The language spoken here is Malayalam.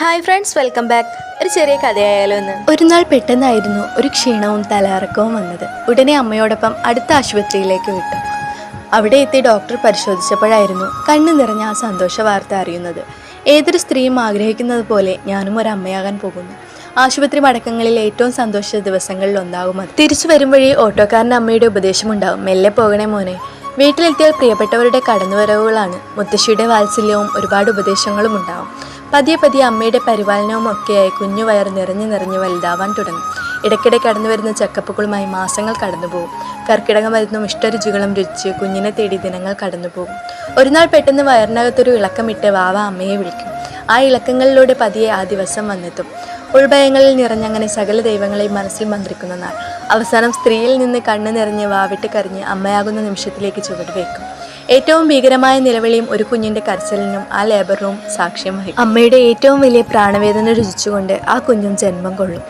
ഹായ് ഫ്രണ്ട്സ് വെൽക്കം ബാക്ക് ഒരു ചെറിയ കഥയായാലോ എന്ന് ഒരു നാൾ പെട്ടെന്നായിരുന്നു ഒരു ക്ഷീണവും തലയിറക്കവും വന്നത്. ഉടനെ അമ്മയോടൊപ്പം അടുത്ത ആശുപത്രിയിലേക്ക് വിട്ടു. അവിടെ എത്തി ഡോക്ടർ പരിശോധിച്ചപ്പോഴായിരുന്നു കണ്ണു നിറഞ്ഞ ആ സന്തോഷ വാർത്ത അറിയുന്നത്. ഏതൊരു സ്ത്രീയും ആഗ്രഹിക്കുന്നത് പോലെ ഞാനും ഒരു അമ്മയാകാൻ പോകുന്നു. ആശുപത്രി മടക്കങ്ങളിൽ ഏറ്റവും സന്തോഷ ദിവസങ്ങളിൽ ഒന്നാകും അത്. തിരിച്ചു വരും വഴി ഓട്ടോക്കാരന്റെ അമ്മയുടെ ഉപദേശമുണ്ടാവും മെല്ലെ പോകണേ മോനെ. വീട്ടിലെത്തിയാൽ പ്രിയപ്പെട്ടവരുടെ കടന്നുവരവുകളാണ്. മുത്തശ്ശിയുടെ വാത്സല്യവും ഒരുപാട് ഉപദേശങ്ങളും ഉണ്ടാവും. പതിയെ പതിയെ അമ്മയുടെ പരിപാലനവും ഒക്കെയായി കുഞ്ഞു വയർ നിറഞ്ഞു നിറഞ്ഞു വലുതാവാൻ തുടങ്ങും. ഇടയ്ക്കിടെ കടന്നു വരുന്ന ചെക്കപ്പുകളുമായി മാസങ്ങൾ കടന്നുപോകും കർക്കിടക മരുന്നും ഇഷ്ടരുചികളും രുചിച്ച് കുഞ്ഞിനെ തേടി ദിനങ്ങൾ കടന്നുപോകും ഒരു നാൾ പെട്ടെന്ന് വയറിനകത്തൊരു ഇളക്കമിട്ട് വാവ അമ്മയെ വിളിക്കും. ആ ഇളക്കങ്ങളിലൂടെ പതിയെ ആ ദിവസം വന്നെത്തും. ഉൾഭയങ്ങളിൽ നിറഞ്ഞങ്ങനെ സകല ദൈവങ്ങളെയും മനസ്സിൽ മന്ത്രിക്കുന്ന നാൾ. അവസാനം സ്ത്രീയിൽ നിന്ന് കണ്ണു നിറഞ്ഞ് വാവിട്ട് കരഞ്ഞ് അമ്മയാകുന്ന നിമിഷത്തിലേക്ക് ചുവട് വയ്ക്കും ഏറ്റവും ഭീകരമായ നിലവിളിയും ഒരു കുഞ്ഞിന്റെ കരച്ചിലിനും ആ ലേബർ റൂം സാക്ഷ്യം വഹിക്കും. അമ്മയുടെ ഏറ്റവും വലിയ പ്രാണവേദന രുചിച്ചുകൊണ്ട് ആ കുഞ്ഞും ജന്മം കൊള്ളും.